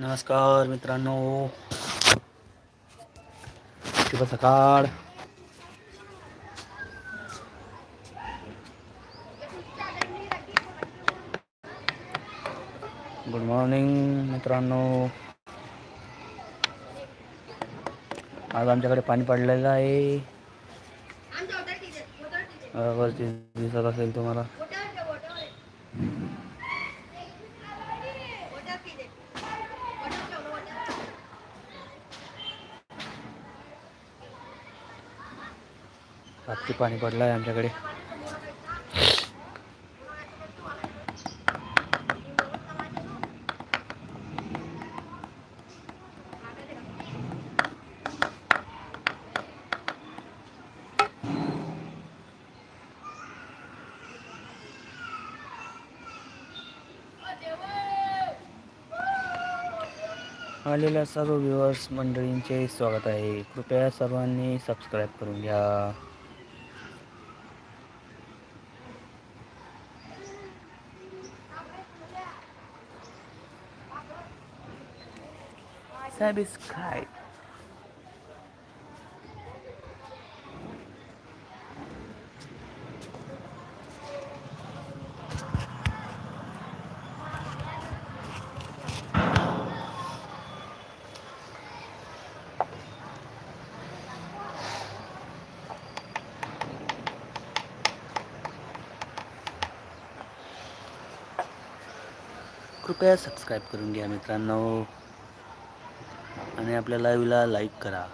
नमस्कार मित्रांनो. शुभ सकाळ. गुड मॉर्निंग मित्रांनो. आज आमच्याकडे पाणी पडलेलं आहे. वरती दिसत असेल तुम्हाला. रात्री पाणी पडलं आहे आमच्याकडे. आलेल्या सर्व व्ह्युअर्स मंडळींचे स्वागत आहे. कृपया सर्वांनी सबस्क्राईब करून घ्या. सबस्क्राईब कृपया सबस्क्राईब करून घ्या मित्रांनो. आणि आपल्या लाईव्हला लाईक करा.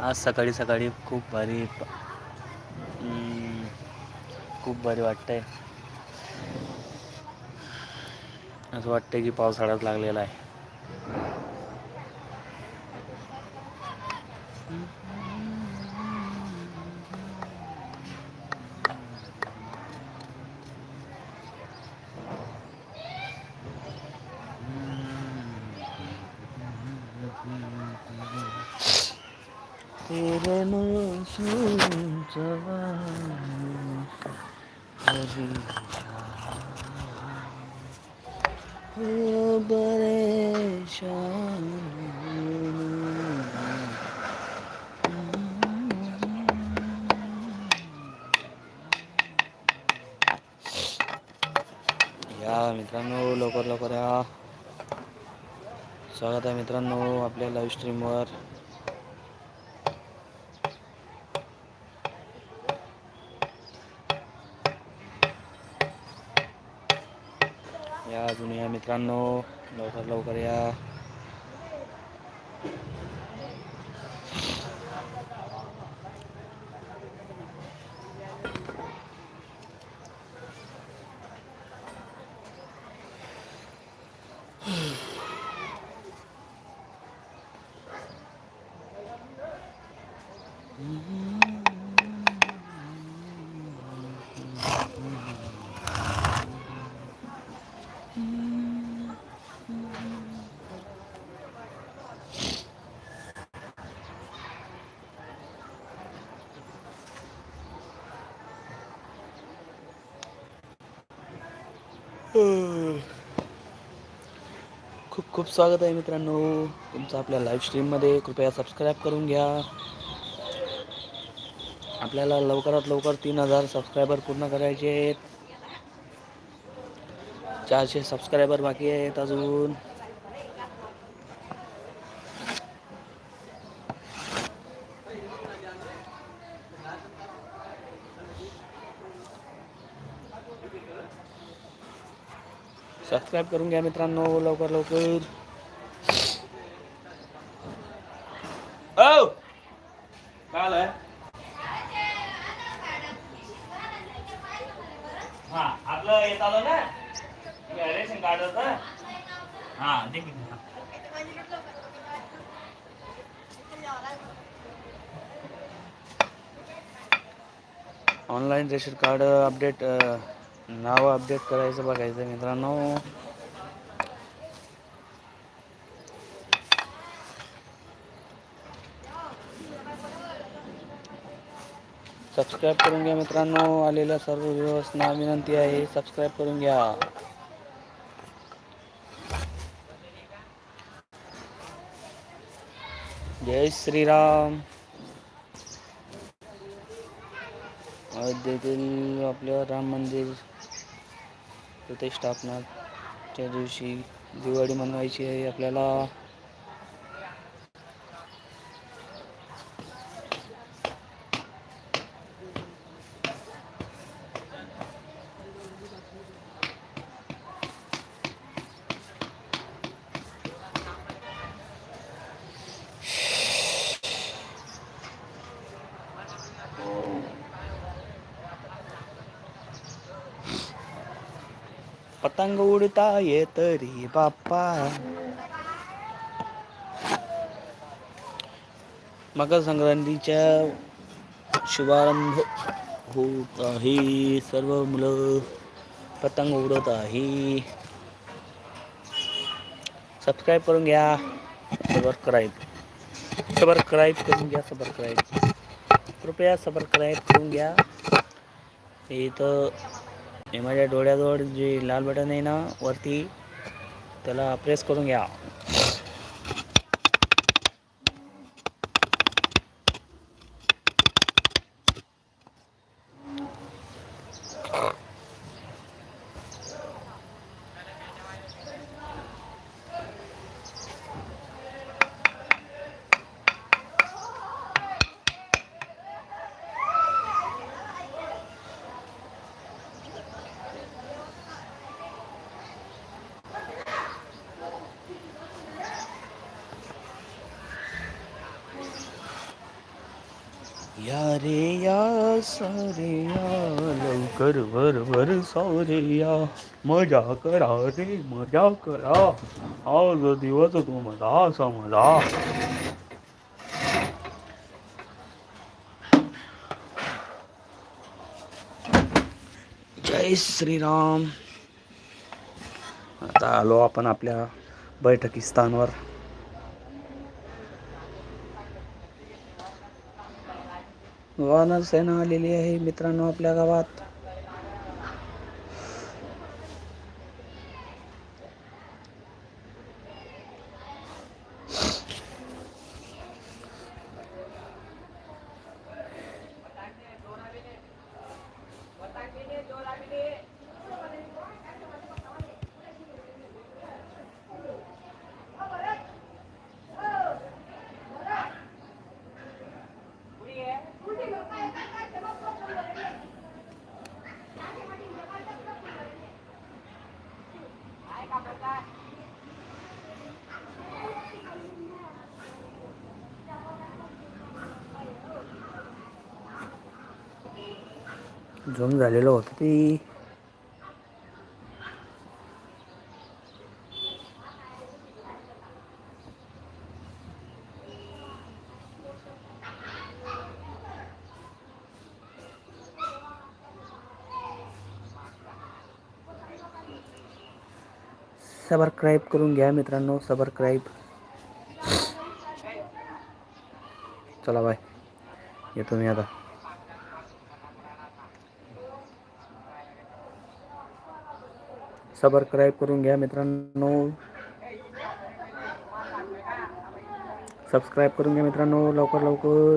आज सकाळी सकाळी खूप भारी खूप भारी वाटतंय. असं वाटतंय की पावसाळाच लागलेला आहे. तेरे मासूम जवानी कभी हो परेशान या मित्रांनो लवकर लवकर या. स्वागत आहे मित्रांनो आपल्या लाईव्ह स्ट्रीमवर या अजून या मित्रांनो लवकर लवकर या. खूप खूप स्वागत आहे मित्रांनो. तुमचं आपल्या लाईव्ह स्ट्रीममध्ये कृपया सबस्क्राईब करून घ्या. आपल्याला लवकरात लवकर तीन हजार सबस्क्रायबर पूर्ण करायचे आहेत. चारशे सबस्क्रायबर बाकी आहेत अजून. सबस्क्राईब करून घ्या मित्रांनो लवकर लवकर औ काय हा। आपलं येत आलं ना? रेशन कार्ड होतं? हा दे ऑनलाईन रेशन कार्ड अपडेट नाव अपडेट करायचं बघायचं मित्रांनो. सबस्क्राईब करून घ्या मित्रांनो. आलेल्या सर्व व्यवस्था विनंती आहे सबस्क्राईब करून घ्या. जय श्रीराम. अयोध्येतील आपल्या राम मंदिर प्रतिष्ठापनाच्या दिवशी दिवाळी मनवायची आहे आपल्याला. पतंग उडता येत बाप्पा. मकर संक्रांतीच्या शुभारंभ होत आहे. सर्व मुलं पतंग उडत आहे. सबस्क्राईब करून घ्या. सबस्क्राईब सबस्क्राईब करून घ्या. सबस्क्राईब कृपया सबस्क्राईब करून घ्या. इथं हे माझ्या डोळ्याजवळ जे लाल बटन आहे ना वरती त्याला प्रेस करून घ्या. या रे या सारे या लवकर भर भर सारे या. मजा करा रे मजा करा. आज दिवस तुमचा समजा जय श्रीराम. आता आलो आपण आपल्या बैठकी स्थानवर वानर सेना आलेली आहे मित्रांनो आपल्या गावात. झूम झालेलं होतं ती. सबस्क्राईब करून घ्या मित्रांनो सबस्क्राईब. चला बाय. येतो मी आता. सबस्क्राईब करून घ्या मित्रांनो. सबस्क्राईब करून घ्या मित्रांनो लवकर लवकर.